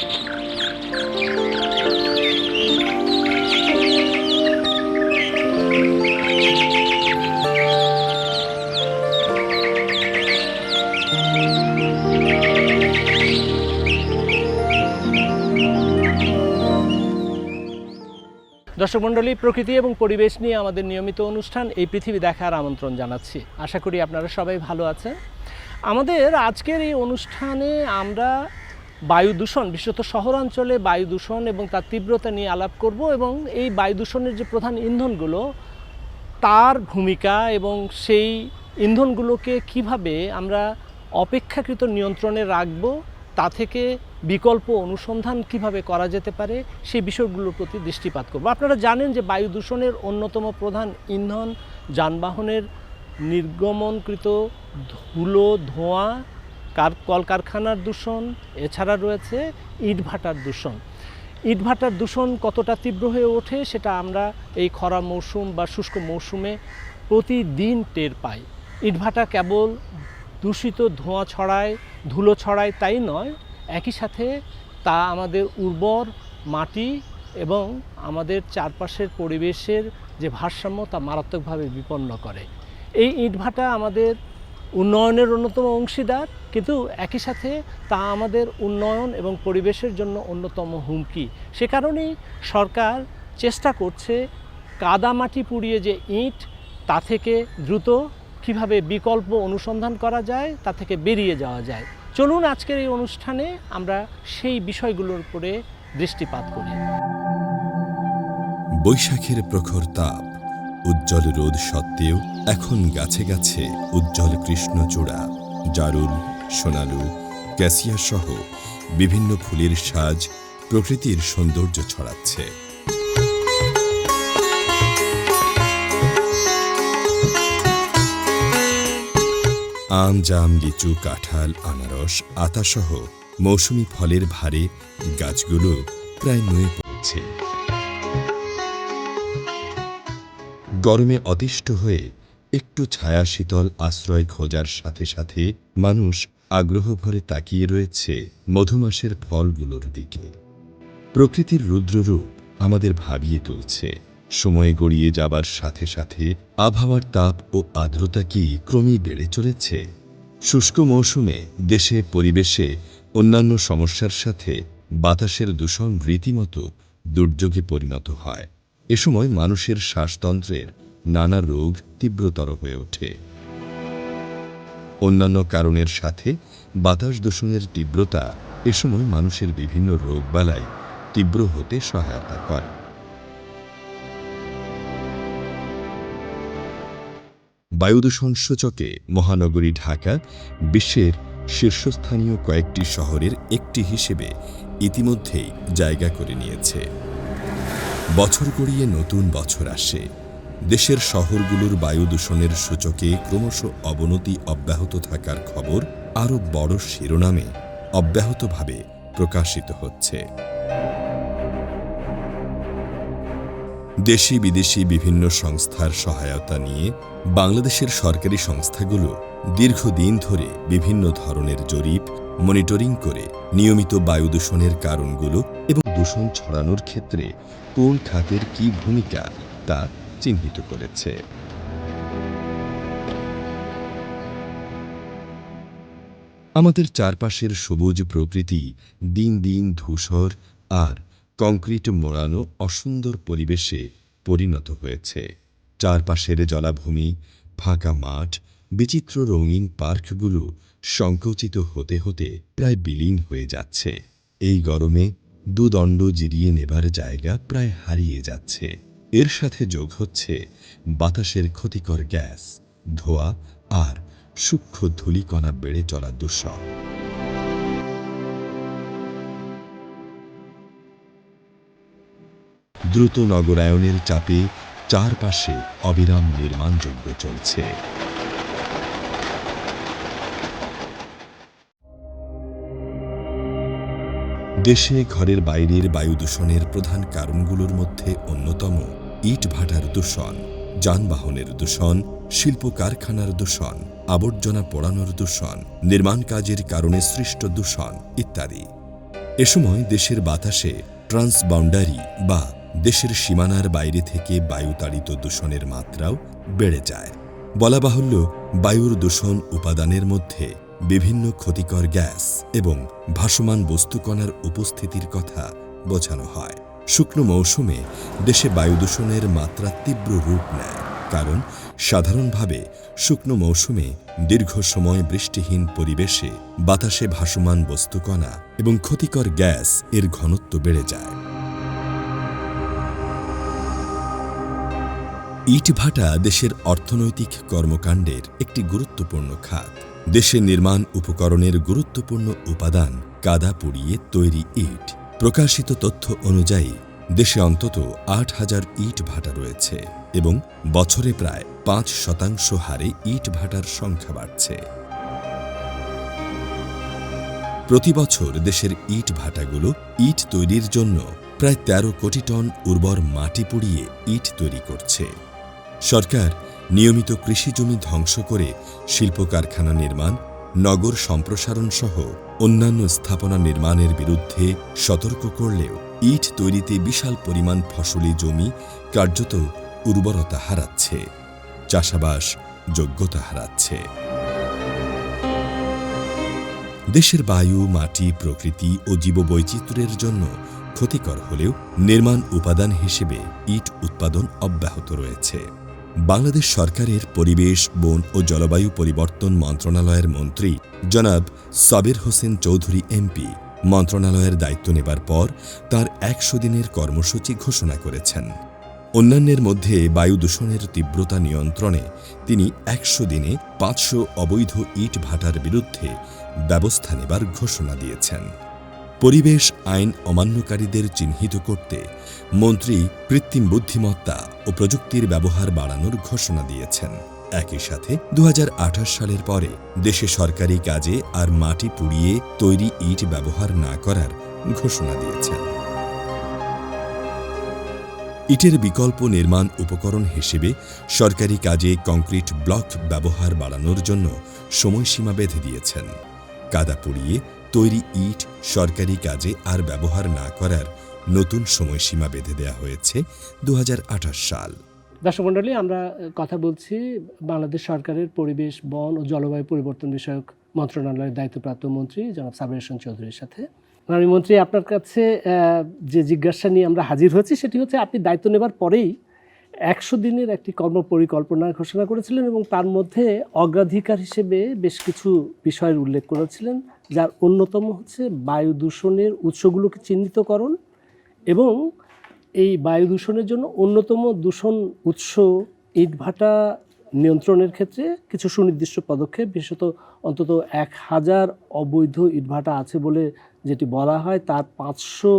দর্শক মণ্ডলী, প্রকৃতি এবং পরিবেশ নিয়ে আমাদের নিয়মিত অনুষ্ঠান এই পৃথিবী দেখার আমন্ত্রণ জানাচ্ছি। আশা করি আপনারা সবাই ভালো আছেন। আমাদের আজকের এই অনুষ্ঠানে আমরা বায়ু দূষণ, বিশেষত শহরাঞ্চলে বায়ু দূষণ এবং তার তীব্রতা নিয়ে আলাপ করব এবং এই বায়ু দূষণের যে প্রধান ইন্ধনগুলো, তার ভূমিকা এবং সেই ইন্ধনগুলোকে কীভাবে আমরা অপেক্ষাকৃত নিয়ন্ত্রণে রাখব, তা থেকে বিকল্প অনুসন্ধান কীভাবে করা যেতে পারে সেই বিষয়গুলোর প্রতি দৃষ্টিপাত করব। আপনারা জানেন যে বায়ু দূষণের অন্যতম প্রধান ইন্ধন যানবাহনের নির্গমনকৃত ধুলো, ধোঁয়া কার, কলকারখানার দূষণ, এছাড়া রয়েছে ইটভাটার দূষণ। ইটভাটার দূষণ কতটা তীব্র হয়ে ওঠে সেটা আমরা এই খরা মৌসুম বা শুষ্ক মৌসুমে প্রতিদিন টের পাই। ইটভাটা কেবল দূষিত ধোঁয়া ছড়ায়, ধুলো ছড়ায় তাই নয়, একই সাথে তা আমাদের উর্বর মাটি এবং আমাদের চারপাশের পরিবেশের যে ভারসাম্য তা মারাত্মকভাবে বিপন্ন করে। এই ইটভাটা আমাদের উন্নয়নের অন্যতম অংশীদার, কিন্তু একই সাথে তা আমাদের উন্নয়ন এবং পরিবেশের জন্য অন্যতম হুমকি। সে কারণেই সরকার চেষ্টা করছে কাদামাটি পুড়িয়ে যে ইট, তা থেকে দ্রুত কীভাবে বিকল্প অনুসন্ধান করা যায়, তা থেকে বেরিয়ে যাওয়া যায়। চলুন আজকের এই অনুষ্ঠানে আমরা সেই বিষয়গুলোর উপরে দৃষ্টিপাত করি। বৈশাখের প্রখর তাপ উজ্জ্বল রোদ সত্ত্বেও এখন গাছে গাছে উজ্জ্বল কৃষ্ণচূড়া, জারুল, সোনালু ক্যাসিয়া সহ বিভিন্ন ফুলের সাজ প্রকৃতির সৌন্দর্য ছড়াচ্ছে। আম, জাম, লিচু, কাঁঠাল, আনারস আতাসহ মৌসুমি ফলের ভারে গাছগুলো প্রায় নুয়ে পড়ছে। গরমে অতিষ্ঠ হয়ে একটু ছায়া শীতল আশ্রয় খোঁজার সাথে সাথে মানুষ আগ্রহ ভরে তাকিয়ে রয়েছে মধুমাসের ফলগুলোর দিকে। প্রকৃতির রুদ্ররূপ আমাদের ভাবিয়ে তুলছে। সময় গড়িয়ে যাবার সাথে সাথে আবহাওয়ার তাপ ও আর্দ্রতা কি ক্রমেই বেড়ে চলেছে? শুষ্ক মৌসুমে দেশে, পরিবেশে অন্যান্য সমস্যার সাথে বাতাসের দূষণ রীতিমতো দুর্যোগে পরিণত হয়। এ সময় মানুষের শ্বাসতন্ত্রের নানা রোগ তীব্রতর হয়ে ওঠে। অন্যান্য কারণের সাথে বাতাস দূষণের তীব্রতা এ সময় মানুষের বিভিন্ন রোগবালাই তীব্র হতে সহায়তা করে। বায়ুদূষণ সূচকে মহানগরী ঢাকা বিশ্বের শীর্ষস্থানীয় কয়েকটি শহরের একটি হিসেবে ইতিমধ্যেই জায়গা করে নিয়েছে। বছর গড়িয়ে নতুন বছর আসে। দেশের শহরগুলোর বায়ু দূষণের সূচকে ক্রমশ অবনতি অব্যাহত থাকার খবর আরও বড় শিরোনামে অব্যাহতভাবে প্রকাশিত হচ্ছে। দেশি বিদেশি বিভিন্ন সংস্থার সহায়তা নিয়ে বাংলাদেশের সরকারি সংস্থাগুলো দীর্ঘদিন ধরে বিভিন্ন ধরনের জরিপ মনিটরিং করে নিয়মিত বায়ু দূষণের কারণগুলো এবং দূষণ ছড়ানোর ক্ষেত্রে কোন খাতের কী ভূমিকা তা চিহ্নিত করেছে। আমাদের চারপাশের সবুজ প্রকৃতি দিন দিন ধূসর আর কংক্রিট মোড়ানো অসুন্দর পরিবেশে পরিণত হয়েছে। চারপাশের জলাভূমি, ফাঁকা মাঠ, বিচিত্র রঙিন পার্কগুলো সংকুচিত হতে হতে প্রায় বিলীন হয়ে যাচ্ছে। এই গরমে দুদণ্ড জিরিয়ে নেবার জায়গা প্রায় হারিয়ে যাচ্ছে। এর সাথে যোগ হচ্ছে বাতাসের ক্ষতিকর গ্যাস, ধোঁয়া আর সূক্ষ্ম ধূলিকণা বেড়ে চলা দূষণ। দ্রুত নগরায়নের চাপে চারপাশে অবিরাম নির্মাণযজ্ঞ চলছে। দেশে ঘরের বাইরের বায়ু দূষণের প্রধান কারণগুলোর মধ্যে অন্যতম ইট ভাটার দূষণ, যানবাহনের দূষণ, শিল্প কারখানার দূষণ, আবর্জনা পোড়ানোর দূষণ, নির্মাণ কাজের কারণে সৃষ্ট দূষণ ইত্যাদি। এ সময় দেশের বাতাসে ট্রান্সবাউন্ডারি বা দেশের সীমানার বাইরে থেকে বায়ুতাড়িত দূষণের মাত্রাও বেড়ে যায়। বলা বাহুল্য, বায়ুর দূষণ উপাদানের মধ্যে বিভিন্ন ক্ষতিকর গ্যাস এবং ভাসমান বস্তুকণার উপস্থিতির কথা বোঝানো হয়। শুকনো মৌসুমে দেশে বায়ু দূষণের মাত্রা তীব্র রূপ নেয়, কারণ সাধারণভাবে শুকনো মৌসুমে দীর্ঘ সময় বৃষ্টিহীন পরিবেশে বাতাসে ভাসমান বস্তুকণা এবং ক্ষতিকর গ্যাস এর ঘনত্ব বেড়ে যায়। ইটভাটা দেশের অর্থনৈতিক কর্মকাণ্ডের একটি গুরুত্বপূর্ণ খাত। দেশে নির্মাণ উপকরণের গুরুত্বপূর্ণ উপাদান কাদা পুড়িয়ে তৈরি ইট। প্রকাশিত তথ্য অনুযায়ী, দেশে অন্তত আট হাজার ইট ভাটা রয়েছে এবং বছরে প্রায় পাঁচ শতাংশ হারে ইট ভাটার সংখ্যা বাড়ছে। প্রতি বছর দেশের ইট ভাটাগুলো ইট তৈরির জন্য প্রায় ১৩ কোটি টন উর্বর মাটি পুড়িয়ে ইট তৈরি করছে। সরকার নিয়মিত কৃষি জমি ধ্বংস করে শিল্প কারখানা নির্মাণ, নগর সম্প্রসারণ সহ অন্যান্য স্থাপনা নির্মাণের বিরুদ্ধে সতর্ক করলেও ইট তৈরিতে বিশাল পরিমাণ ফসলি জমি কার্যত উর্বরতা হারাচ্ছে, চাষাবাস যোগ্যতা হারাচ্ছে। দেশের বায়ু, মাটি, প্রকৃতি ও জীববৈচিত্র্যের জন্য ক্ষতিকর হলেও নির্মাণ উপাদান হিসেবে ইট উৎপাদন অব্যাহত রয়েছে। বাংলাদেশ সরকারের পরিবেশ, বন ও জলবায়ু পরিবর্তন মন্ত্রণালয়ের মন্ত্রী জনাব সাবির হোসেন চৌধুরী এমপি মন্ত্রণালয়ের দায়িত্ব নেবার পর তার একশো দিনের কর্মসূচি ঘোষণা করেছেন। অন্যান্যের মধ্যে বায়ু দূষণের তীব্রতা নিয়ন্ত্রণে তিনি একশো দিনে পাঁচশো অবৈধ ইট ভাটার বিরুদ্ধে ব্যবস্থা নেবার ঘোষণা দিয়েছেন। পরিবেশ আইন অমান্যকারীদের চিহ্নিত করতে মন্ত্রী কৃত্রিম বুদ্ধিমত্তা ও প্রযুক্তির ব্যবহার বাড়ানোর ঘোষণা দিয়েছেন। একই সাথে দু হাজার আঠাশ সালের পরে দেশে সরকারি কাজে আর মাটি পুড়িয়ে তৈরি ইট ব্যবহার না করার ঘোষণা দিয়েছেন। ইটের বিকল্প নির্মাণ উপকরণ হিসেবে সরকারি কাজে কংক্রিট ব্লক ব্যবহার বাড়ানোর জন্য সময়সীমা বেঁধে দিয়েছেন। কাদা পুড়িয়ে তৈরি ইট সরকারি কাজে আর ব্যবহার না করার নতুন সময়সীমা বেঁধে দেওয়া হয়েছে দু সাল। দর্শক মণ্ডলী, আমরা কথা বলছি বাংলাদেশ সরকারের পরিবেশ, বন ও জলবায়ু পরিবর্তন বিষয়ক মন্ত্রণালয়ের দায়িত্বপ্রাপ্ত মন্ত্রী জনাব সাবির চৌধুরীর সাথে। আমি মন্ত্রী, আপনার কাছে যে জিজ্ঞাসা নিয়ে আমরা হাজির হয়েছি সেটি হচ্ছে, আপনি দায়িত্ব নেবার পরেই একশো দিনের একটি কর্মপরিকল্পনা ঘোষণা করেছিলেন এবং তার মধ্যে অগ্রাধিকার হিসেবে বেশ কিছু বিষয়ের উল্লেখ করেছিলেন, যার অন্যতম হচ্ছে বায়ু দূষণের উৎসগুলোকে চিহ্নিতকরণ এবং এই বায়ু দূষণের জন্য অন্যতম দূষণ উৎস ইটভাটা নিয়ন্ত্রণের ক্ষেত্রে কিছু সুনির্দিষ্ট পদক্ষেপ, বিশেষত অন্তত এক হাজার অবৈধ ইটভাটা আছে বলে যেটি বলা হয়, তার পাঁচশো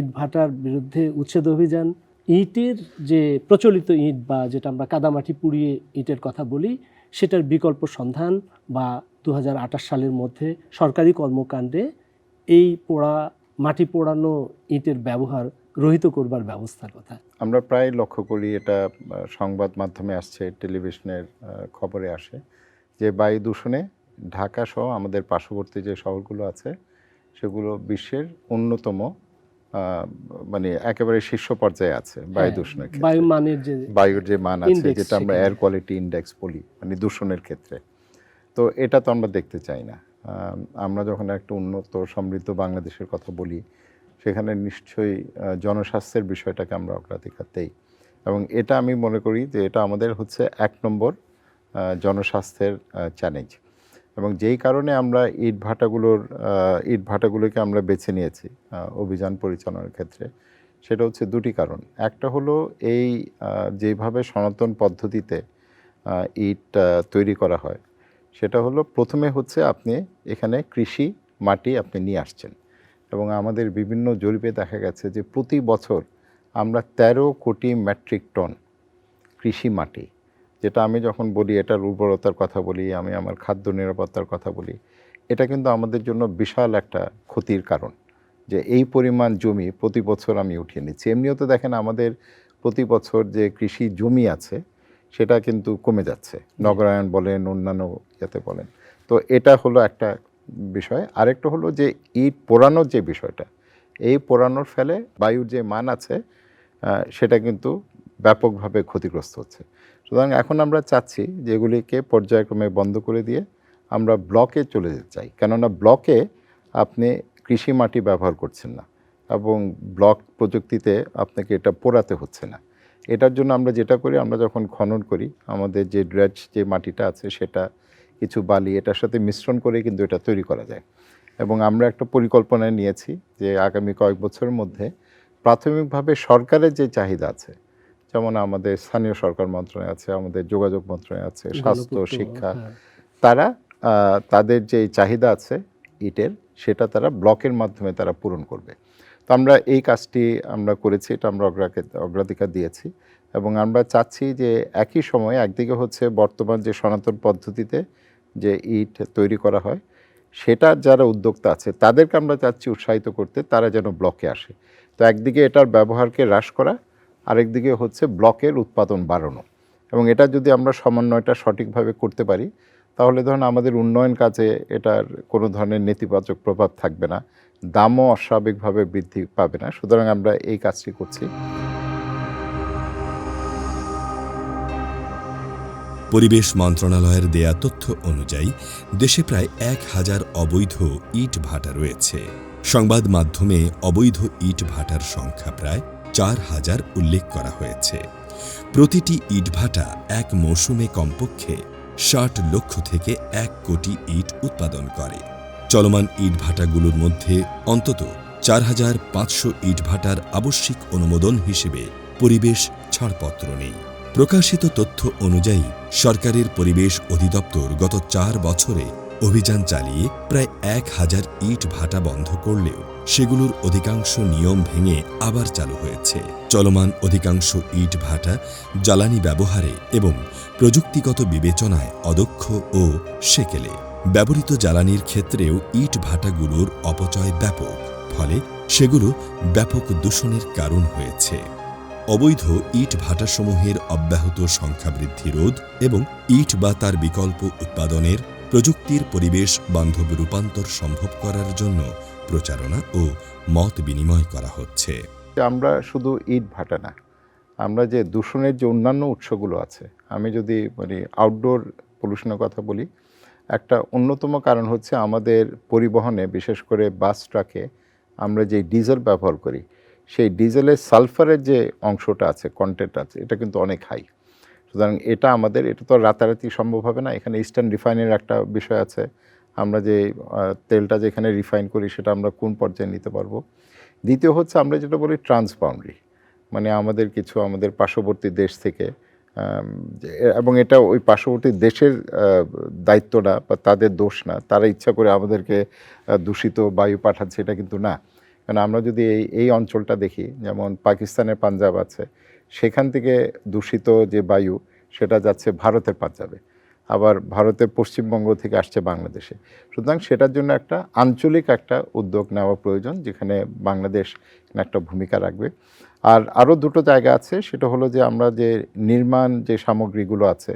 ইটভাটার বিরুদ্ধে উচ্ছেদ অভিযান। ইটের যে প্রচলিত ইট বা যেটা আমরা কাদামাটি পুড়িয়ে ইটের কথা বলি, সেটার বিকল্প সন্ধান বা দু হাজার আঠাশ সালের মধ্যে সরকারি কর্মকাণ্ডে এই পোড়া, মাটি পোড়ানো ইটের ব্যবহার রহিত করবার ব্যবস্থার কথা। আমরা প্রায় লক্ষ্য করি এটা সংবাদ মাধ্যমে আসছে, টেলিভিশনের খবরে আসে যে বায়ু দূষণে ঢাকা সহ আমাদের পার্শ্ববর্তী যে শহরগুলো আছে, সেগুলো বিশ্বের অন্যতম মানে একেবারে শীর্ষ পর্যায়ে আছে বায়ু দূষণের ক্ষেত্রে। বায়ু মানের যে বায়ুর যে মান আছে যেটা আমরা এয়ার কোয়ালিটি ইন্ডেক্স বলি মানে দূষণের ক্ষেত্রে। তো এটা তো আমরা দেখতে চাই না। আম, আমরা যখন একটা উন্নত সমৃদ্ধ বাংলাদেশের কথা বলি সেখানে নিশ্চয়ই জনস্বাস্থ্যের বিষয়টাকে আমরা অগ্রাধিকার দেই। এবং এটা আমি মনে করি যে এটা আমাদের হচ্ছে এক নম্বর জনস্বাস্থ্যের চ্যালেঞ্জ এবং যেই কারণে আমরা ইট ভাটাগুলোর ইট ভাটাগুলোকে আমরা বেছে নিয়েছি অভিযান পরিচালনার ক্ষেত্রে। সেটা হচ্ছে দুটি কারণ। একটা হলো এই যেভাবে সনাতন পদ্ধতিতে ইট তৈরি করা হয়, সেটা হলো প্রথমে হচ্ছে আপনি এখানে কৃষি মাটি আপনি নিয়ে আসছেন এবং আমাদের বিভিন্ন জরিপে দেখা গেছে যে প্রতি বছর আমরা ১৩ কোটি মেট্রিক টন কৃষি মাটি যেটা আমি যখন বলি, এটার উর্বরতার কথা বলি, আমি আমার খাদ্য নিরাপত্তার কথা বলি, এটা কিন্তু আমাদের জন্য বিশাল একটা ক্ষতির কারণ। যে এই পরিমাণ জমি প্রতি বছর আমি উঠিয়ে নিচ্ছি। এমনিও তো দেখেন আমাদের প্রতি বছর যে কৃষি জমি আছে, সেটা কিন্তু কমে যাচ্ছে। নগরায়ণ বলেন, অন্যান্য ইয়েতে বলেন। তো এটা হলো একটা বিষয়। আরেকটা হলো যে ইট পোড়ানোর যে বিষয়টা, এই পোড়ানোর ফলে বায়ুর যে মান আছে সেটা কিন্তু ব্যাপকভাবে ক্ষতিগ্রস্ত হচ্ছে। সুতরাং এখন আমরা চাচ্ছি যে এগুলিকে পর্যায়ক্রমে বন্ধ করে দিয়ে আমরা ব্লকে চলে যেতে চাই। কেননা ব্লকে আপনি কৃষি মাটি ব্যবহার করছেন না এবং ব্লক প্রযুক্তিতে আপনাকে এটা পোড়াতে হচ্ছে না। এটার জন্য আমরা যেটা করি, আমরা যখন খনন করি, আমাদের যে ড্রেজ যে মাটিটা আছে সেটা কিছু বালি, এটার সাথে মিশ্রণ করে কিন্তু এটা তৈরি করা যায়। এবং আমরা একটা পরিকল্পনা নিয়েছি যে আগামী কয়েক বছরের মধ্যে প্রাথমিকভাবে সরকারের যে চাহিদা আছে যেমন আমাদের স্থানীয় সরকার মন্ত্রণালয় আছে আমাদের যোগাযোগ মন্ত্রণালয় আছে স্বাস্থ্য শিক্ষা হ্যাঁ। তারা তাদের যে চাহিদা আছে ইটের সেটা তারা ব্লকের মাধ্যমে তারা পূরণ করবে তো আমরা এই কাজটি আমরা করেছি এটা আমরা অগ্রাকে- অগ্রাধিকার দিয়েছি এবং আমরা চাচ্ছি যে একই সময়ে একদিকে হচ্ছে বর্তমান যে সনাতন পদ্ধতিতে যে ইট তৈরি করা হয় সেটার যারা উদ্যোক্তা আছে তাদেরকে আমরা চাচ্ছি উৎসাহিত করতে তারা যেন ব্লকে আসে তো একদিকে এটার ব্যবহারকে হ্রাস করা আরেকদিকে হচ্ছে ব্লকের উৎপাদন বাড়ানো। এবং এটা যদি আমরা সমন্বয়টা সঠিকভাবে করতে পারি, তাহলে ধরুন আমাদের উন্নয়ন কাজে এটার কোনো ধরনের নেতিবাচক প্রভাব থাকবে না, দামও অস্বাভাবিকভাবে বৃদ্ধি পাবে না। সুতরাং আমরা এই কাজটি করছি। পরিবেশ মন্ত্রণালয়ের দেয়া তথ্য অনুযায়ী দেশে প্রায় এক হাজার অবৈধ ইট ভাটা রয়েছে। সংবাদ মাধ্যমে অবৈধ ইট ভাটার সংখ্যা প্রায় চার হাজার উল্লেখ করা হয়েছে। প্রতিটি ইট ভাটা এক মৌসুমে কমপক্ষে ষাট লক্ষ থেকে এক কোটি ইট উৎপাদন করে। চলমান ইট ভাটাগুলোর মধ্যে অন্তত চার হাজার পাঁচশো ইট ভাটার আবশ্যিক অনুমোদন হিসেবে পরিবেশ ছাড়পত্র নেই। প্রকাশিত তথ্য অনুযায়ী সরকারের পরিবেশ অধিদপ্তর গত চার বছরে অভিযান চালিয়ে প্রায় এক হাজার ইট ভাটা বন্ধ করলেও সেগুলোর অধিকাংশ নিয়ম ভেঙে আবার চালু হয়েছে। চলমান অধিকাংশ ইট ভাটা জ্বালানি ব্যবহারে এবং প্রযুক্তিগত বিবেচনায় অদক্ষ ও সেকেলে। ব্যবহৃত জ্বালানির ক্ষেত্রেও ইট ভাটাগুলোর অপচয় ব্যাপক, ফলে সেগুলো ব্যাপক দূষণের কারণ হয়েছে। অবৈধ ইট ভাটাসমূহের অব্যাহত সংখ্যা বৃদ্ধি রোধ এবং ইট বা তার বিকল্প উৎপাদনের প্রযুক্তির পরিবেশ বান্ধব রূপান্তর সম্ভব করার জন্য প্রচারণা ও মত বিনিময় করা হচ্ছে। আমরা শুধু ইট ভাটা না, আমরা যে দূষণের যে অন্যান্য উৎসগুলো আছে, আমি যদি মানে আউটডোর পলিউশনের কথা বলি, একটা অন্যতম কারণ হচ্ছে আমাদের পরিবহনে, বিশেষ করে বাস ট্রাকে আমরা যে ডিজেল ব্যবহার করি, সেই ডিজেলের সালফারের যে অংশটা আছে কন্টেন্ট আছে, এটা কিন্তু অনেক হাই সুতরাং এটা আমাদের, এটা তো রাতারাতি সম্ভব হবে না। এখানে ইস্টার্ন রিফাইনের একটা বিষয় আছে। আমরা যে তেলটা যেখানে রিফাইন করি সেটা আমরা কোন পর্যায়ে নিতে পারব? দ্বিতীয় হচ্ছে আমরা যেটা বলি ট্রান্সবাউন্ডারি মানে আমাদের কিছু আমাদের পার্শ্ববর্তী দেশ থেকে এবং এটা ওই পার্শ্ববর্তী দেশের দায়িত্ব না বা তাদের দোষ না। তারা ইচ্ছা করে আমাদেরকে দূষিত বায়ু পাঠাচ্ছে, এটা কিন্তু না। কারণ আমরা যদি এই এই অঞ্চলটা দেখি, যেমন পাকিস্তানের পাঞ্জাব আছে সেখান থেকে দূষিত যে বায়ু, সেটা যাচ্ছে ভারতের পাঞ্জাবে। আবার ভারতের পশ্চিমবঙ্গ থেকে আসছে বাংলাদেশে। সুতরাং সেটার জন্য একটা আঞ্চলিক একটা উদ্যোগ নেওয়া প্রয়োজন, যেখানে বাংলাদেশ একটা ভূমিকা রাখবে। আর আরও দুটো জায়গা আছে, সেটা হলো যে আমরা যে নির্মাণ যে সামগ্রীগুলো আছে,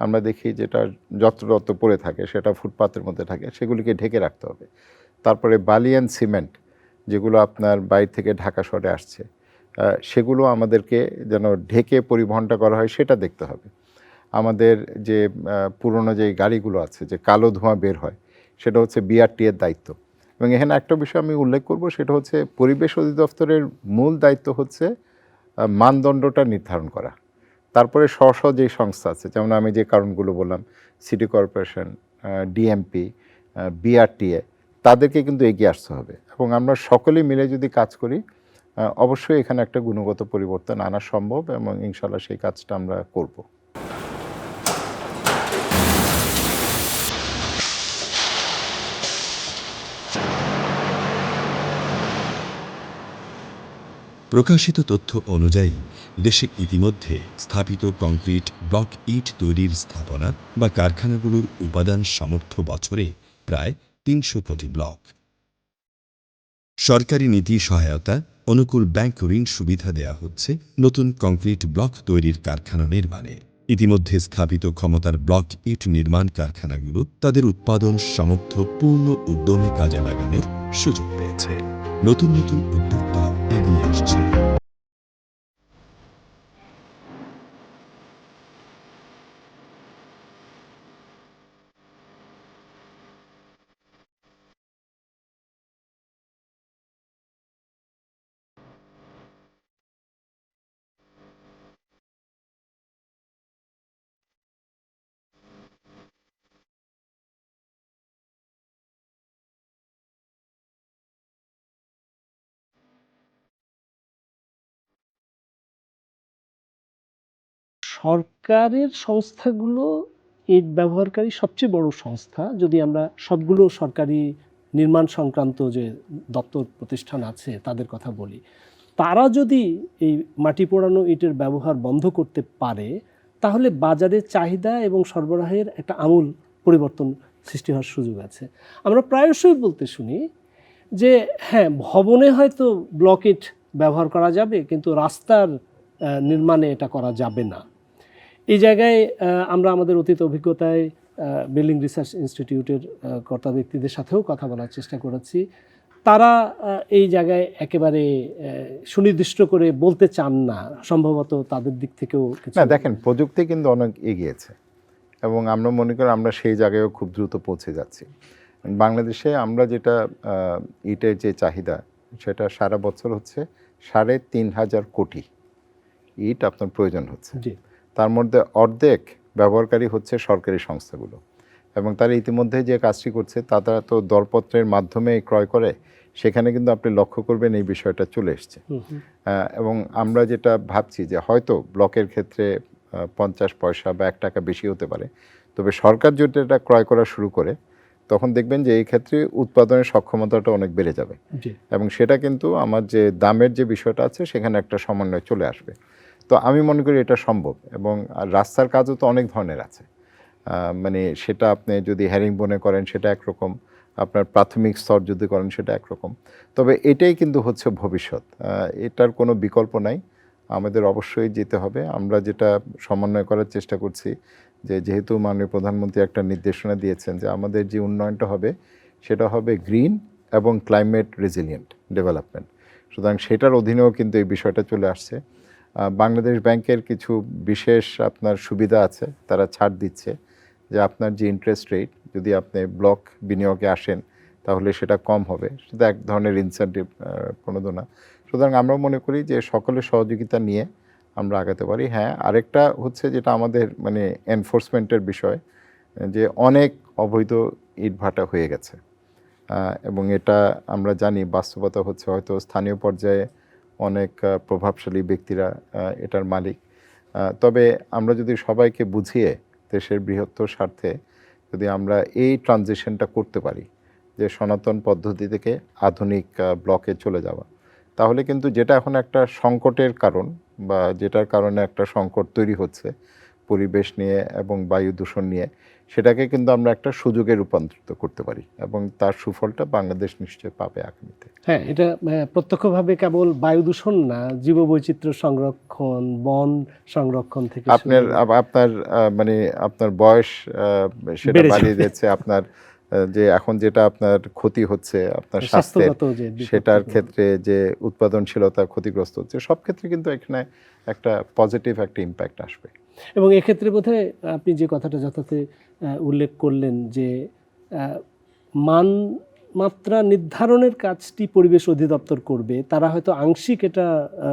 আমরা দেখি যেটা যত্রতত্র পড়ে থাকে, সেটা ফুটপাতের মধ্যে থাকে, সেগুলিকে ঢেকে রাখতে হবে। তারপরে বালি অ্যান্ড সিমেন্ট যেগুলো আপনার বাইরে থেকে ঢাকা শহরে আসছে সেগুলো আমাদেরকে যেন ঢেকে পরিবহনটা করা হয়, সেটা দেখতে হবে। আমাদের যে পুরনো যে গাড়িগুলো আছে, যে কালো ধোঁয়া বের হয়, সেটা হচ্ছে বিআরটি এর দায়িত্ব। এবং এখানে একটা বিষয় আমি উল্লেখ করব, সেটা হচ্ছে পরিবেশ অধিদপ্তরের মূল দায়িত্ব হচ্ছে মানদণ্ডটা নির্ধারণ করা। তারপরে স্ব স্ব যে সংস্থা আছে, যেমন আমি যে কারণগুলো বললাম, সিটি কর্পোরেশন ডিএমপি বিআরটিএ তাদেরকে কিন্তু এগিয়ে আসতে হবে। এবং আমরা সকলেই মিলে যদি কাজ করি অবশ্যই এখানে একটা গুণগত পরিবর্তন আনা সম্ভব এবং ইনশাল্লাহ সেই কাজটা আমরা করব। প্রকাশিত তথ্য অনুযায়ী, দেশে ইতিমধ্যে স্থাপিত কংক্রিট ব্লক ইট তৈরির স্থাপনা বা কারখানাগুলোর উপাদান সামর্থ্য বছরে প্রায় তিনশো কোটি ব্লক। সরকারি নীতি সহায়তা অনুকূল ব্যাংক ঋণ সুবিধা দেয়া হচ্ছে নতুন কংক্রিট ব্লক তৈরির কারখানা নির্মাণে। ইতিমধ্যে স্থাপিত ক্ষমতার ব্লক ইট নির্মাণ কারখানাগুলো তাদের উৎপাদন সামর্থ্য পূর্ণ উদ্যমে কাজে লাগানোর সুযোগ পেয়েছে। নতুন নতুন উদ্যোক্তা এগিয়ে আসছে। সরকারের সংস্থাগুলো ইট ব্যবহারকারী সবচেয়ে বড় সংস্থা, যদি আমরা সবগুলো সরকারি নির্মাণ সংক্রান্ত যে দপ্তর প্রতিষ্ঠান আছে, তাদের কথা বলি, তারা যদি এই মাটি পোড়ানো ইটের ব্যবহার বন্ধ করতে পারে, তাহলে বাজারে চাহিদা এবং সরবরাহের একটা আমূল পরিবর্তন সৃষ্টি হওয়ার সুযোগ আছে। আমরা প্রায়শই বলতে শুনি যে হ্যাঁ ভবনে হয়তো ব্লক ইট ব্যবহার করা যাবে, কিন্তু রাস্তার নির্মাণে এটা করা যাবে না। এই জায়গায় আমরা আমাদের অতীত অভিজ্ঞতায় বিল্ডিং রিসার্চ ইনস্টিটিউটের কর্তা ব্যক্তিদের সাথেও কথা বলার চেষ্টা করেছি। তারা এই জায়গায় একেবারে সুনির্দিষ্ট করে বলতে চান না। সম্ভবত তাদের দিক থেকেও না দেখেন প্রযুক্তি কিন্তু অনেক এগিয়েছে। এবং আমরা মনে করি আমরা সেই জায়গায়ও খুব দ্রুত পৌঁছে যাচ্ছি। বাংলাদেশে আমরা যেটা ইটের যে চাহিদা সেটা সারা বছর হচ্ছে সাড়ে তিন হাজার কোটি ইট আপনার প্রয়োজন হচ্ছে। জি। তার মধ্যে অর্ধেক ব্যবহারকারী হচ্ছে সরকারি সংস্থাগুলো। এবং তারা ইতিমধ্যে যে কাজটি করছে তারা তো দরপত্রের মাধ্যমে ক্রয় করে সেখানে কিন্তু আপনি লক্ষ্য করবেন এই বিষয়টা চলে এসছে। এবং আমরা যেটা ভাবছি যে হয়তো ব্লকের ক্ষেত্রে পঞ্চাশ পয়সা বা এক টাকা বেশি হতে পারে তবে সরকার যদি এটা ক্রয় করা শুরু করে তখন দেখবেন যে এই ক্ষেত্রে উৎপাদনের সক্ষমতাটা অনেক বেড়ে যাবে। এবং সেটা কিন্তু আমার যে দামের যে বিষয়টা আছে সেখানে একটা সমন্বয় চলে আসবে। তো আমি মনে করি এটা সম্ভব এবং রাস্তার কাজও তো অনেক ধরনের আছে। মানে সেটা আপনি যদি হ্যারিং বনে করেন সেটা একরকম, আপনার প্রাথমিক স্তর যদি করেন সেটা একরকম। তবে এটাই কিন্তু হচ্ছে ভবিষ্যৎ। এটার কোনো বিকল্প নাই। আমাদের অবশ্যই যেতে হবে। আমরা যেটা সমন্বয় করার চেষ্টা করছি যে যেহেতু মাননীয় প্রধানমন্ত্রী একটা নির্দেশনা দিয়েছেন যে আমাদের যে উন্নয়নটা হবে সেটা হবে গ্রিন এবং ক্লাইমেট রেজিলিয়েন্ট ডেভেলপমেন্ট। সুতরাং সেটার অধীনেও কিন্তু এই বিষয়টা চলে আসছে। বাংলাদেশ ব্যাংকের কিছু বিশেষ আপনার সুবিধা আছে, তারা ছাড় দিচ্ছে যে আপনার যে ইন্টারেস্ট রেট যদি আপনি ব্লক বিনিয়োগে আসেন, তাহলে সেটা কম হবে। সেটা এক ধরনের ইনসেন্টিভ প্রণোদনা সুতরাং আমরা মনে করি যে সকলের সহযোগিতা নিয়ে আমরা আগাতে পারি। হ্যাঁ আরেকটা হচ্ছে যেটা আমাদের মানে এনফোর্সমেন্টের বিষয়, যে অনেক অবৈধ ইটভাটা হয়ে গেছে। এবং এটা আমরা জানি, বাস্তবতা হচ্ছে হয়তো স্থানীয় পর্যায়ে অনেক প্রভাবশালী ব্যক্তিরা এটার মালিক। তবে আমরা যদি সবাইকে বুঝিয়ে দেশের বৃহত্তর স্বার্থে যদি আমরা এই ট্রানজিশনটা করতে পারি, যে সনাতন পদ্ধতি থেকে আধুনিক ব্লকে চলে যাওয়া, তাহলে কিন্তু যেটা এখন একটা সংকটের কারণ বা যেটার কারণে একটা সংকট তৈরি হচ্ছে, পরিবেশ নিয়ে এবং বায়ু দূষণ নিয়ে সেটাকে কিন্তু আমরা একটা সুযোগে রূপান্তরিত করতে পারি এবং তার সুফলটা বাংলাদেশ নিশ্চয়ই পাবে আগামীতে। হ্যাঁ এটা প্রত্যক্ষভাবে কেবল বায়ু দূষণ না জীববৈচিত্র্য সংরক্ষণ বন সংরক্ষণ থেকে আপনার আপনার মানে আপনার বয়স সেটা বাড়িয়ে যাবে। দিচ্ছে আপনার যে এখন যেটা আপনার ক্ষতি হচ্ছে আপনার স্বাস্থ্যের স্বাস্থ্যগত সেটার ক্ষেত্রে যে উৎপাদনশীলতা ক্ষতিগ্রস্ত হচ্ছে সব ক্ষেত্রে কিন্তু এখানে একটা পজিটিভ একটা ইম্প্যাক্ট আসবে। এবং এক্ষেত্রে বোধহয় আপনি যে কথাটা যথার্থ আহ, উল্লেখ করলেন যে মান মাত্রা নির্ধারণের কাজটি পরিবেশ অধিদপ্তর করবে তারা হয়তো আংশিক এটা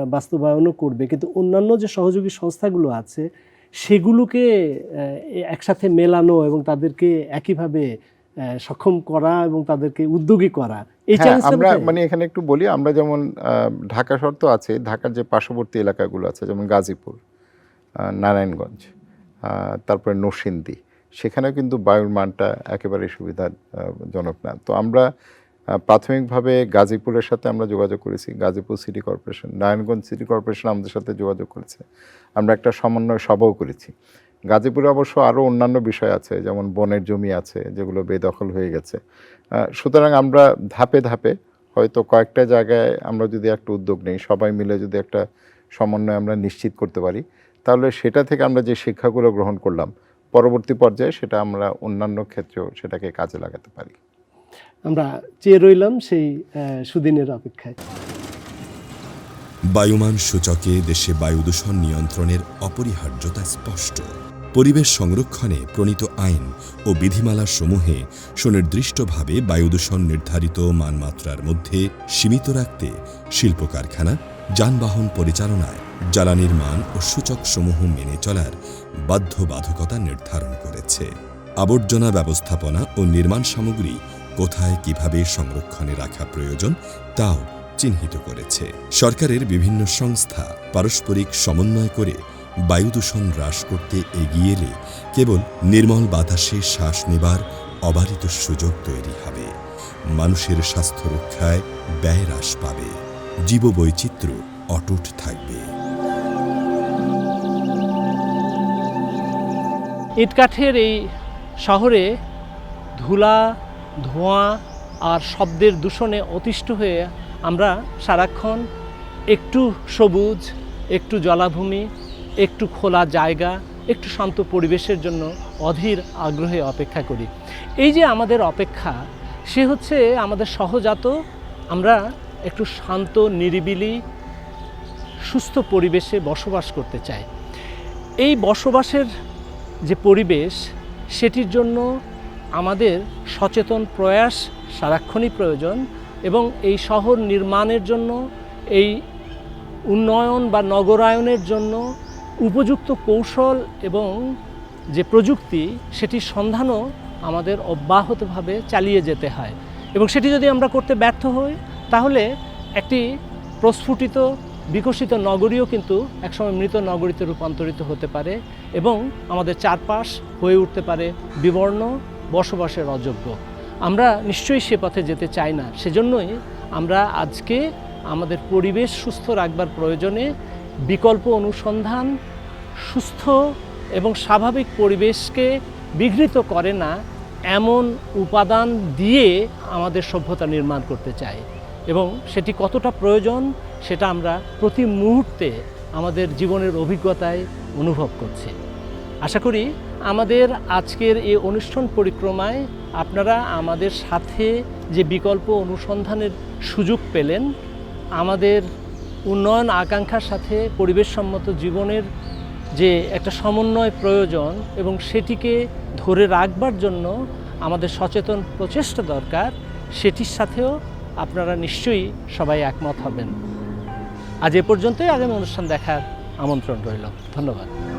বাস্তবায়নও করবে কিন্তু অন্যান্য যে সহযোগী সংস্থাগুলো আছে সেগুলোকে একসাথে মেলানো এবং তাদেরকে একইভাবে সক্ষম করা এবং তাদেরকে উদ্যোগী করা এই হ্যাঁ আমরা মানে এখানে একটু বলি আমরা যেমন আহ, ঢাকা শহর তো আছে ঢাকার যে পার্শ্ববর্তী এলাকাগুলো আছে যেমন গাজীপুর নারায়ণগঞ্জ তারপরে নরসিংদী। সেখানেও কিন্তু বায়ুর মানটা একেবারে সুবিধাজনক না। তো আমরা প্রাথমিকভাবে গাজীপুরের সাথে আমরা যোগাযোগ করেছি, Gazipur city corporation, Narayanganj city corporation আমাদের সাথে যোগাযোগ করেছে। আমরা একটা সমন্বয় সভাও করেছি। গাজীপুরে অবশ্য আরও অন্যান্য বিষয় আছে, যেমন বনের জমি আছে, যেগুলো বেদখল হয়ে গেছে। সুতরাং আমরা ধাপে ধাপে হয়তো কয়েকটা জায়গায় আমরা যদি একটা উদ্যোগ নিই, সবাই মিলে যদি একটা সমন্বয় আমরা নিশ্চিত করতে পারি তাহলে সেটা থেকে আমরা যে শিক্ষাগুলো গ্রহণ করলাম পরবর্তী পর্যায়ে সেটা আমরা অন্যান্য ক্ষেত্রেও সেটাকে কাজে লাগাতে পারি। আমরা চেয়ে রইলাম সেই সুদিনের অপেক্ষায়। বায়ুমান সূচকে দেশে বায়ু দূষণ নিয়ন্ত্রণের অপরিহার্যতা স্পষ্ট। পরিবেশ সংরক্ষণে প্রণীত আইন ও বিধিমালা সমূহে সুনির্দিষ্টভাবে বায়ু দূষণ নির্ধারিত মানমাত্রার মধ্যে সীমিত রাখতে শিল্প কারখানা যানবাহন পরিচালনায় জ্বালানির মান ও সূচক সমূহ মেনে চলার বাধ্যবাধকতা নির্ধারণ করেছে। আবর্জনা ব্যবস্থাপনা ও নির্মাণ সামগ্রী কোথায় কীভাবে সংরক্ষণে রাখা প্রয়োজন তাও চিহ্নিত করেছে। সরকারের বিভিন্ন সংস্থা পারস্পরিক সমন্বয় করে বায়ু দূষণ হ্রাস করতে এগিয়ে এলে কেবল নির্মল বাতাসে শ্বাস নেবার অবারিত সুযোগ তৈরি হবে। মানুষের স্বাস্থ্য রক্ষায় ব্যয় হ্রাস পাবে। জীববৈচিত্র্য অটুট থাকবে। ইটকাঠের এই শহরে ধুলা, ধোঁয়া আর শব্দের দূষণে অতিষ্ঠ হয়ে আমরা সারাক্ষণ একটু সবুজ, একটু জলাভূমি, একটু খোলা জায়গা, একটু শান্ত পরিবেশের জন্য অধীর আগ্রহে অপেক্ষা করি। এই যে আমাদের অপেক্ষা, সে হচ্ছে আমাদের সহজাত আমরা একটু শান্ত, নিরিবিলি, সুস্থ পরিবেশে বসবাস করতে চাই এই বসবাসের যে পরিবেশ, সেটির জন্য আমাদের সচেতন প্রয়াস, সারাক্ষণই প্রয়োজন এবং এই শহর নির্মাণের জন্য, এই উন্নয়ন বা নগরায়নের জন্য উপযুক্ত কৌশল এবং যে প্রযুক্তি, সেটির সন্ধানও আমাদের অব্যাহতভাবে চালিয়ে যেতে হয়। এবং সেটি যদি আমরা করতে ব্যর্থ হই তাহলে একটি প্রস্ফুটিত, বিকশিত নগরীও কিন্তু একসময় মৃত নগরীতে রূপান্তরিত হতে পারে এবং আমাদের চারপাশ হয়ে উঠতে পারে বিবর্ণ বসবাসের অযোগ্য। আমরা নিশ্চয়ই সে পথে যেতে চাই না। সেজন্যই আমরা আজকে আমাদের পরিবেশ সুস্থ রাখবার প্রয়োজনে বিকল্প অনুসন্ধান, সুস্থ এবং স্বাভাবিক পরিবেশকে বিঘ্নিত করে না, এমন উপাদান দিয়ে আমাদের সভ্যতা নির্মাণ করতে চাই এবং সেটি কতটা প্রয়োজন সেটা আমরা প্রতি মুহূর্তে আমাদের জীবনের অভিজ্ঞতায় অনুভব করছি। আশা করি আমাদের আজকের এই অনুষ্ঠান পরিক্রমায় আপনারা আমাদের সাথে যে বিকল্প অনুসন্ধানের সুযোগ পেলেন, আমাদের উন্নয়ন আকাঙ্ক্ষার সাথে পরিবেশসম্মত জীবনের যে একটা সমন্বয় প্রয়োজন এবং সেটিকে ধরে রাখবার জন্য আমাদের সচেতন প্রচেষ্টা দরকার, সেটির সাথেও আপনারা নিশ্চয়ই সবাই একমত হবেন। আজ এ পর্যন্তই। আগামী অনুষ্ঠান দেখার আমন্ত্রণ রইল। ধন্যবাদ।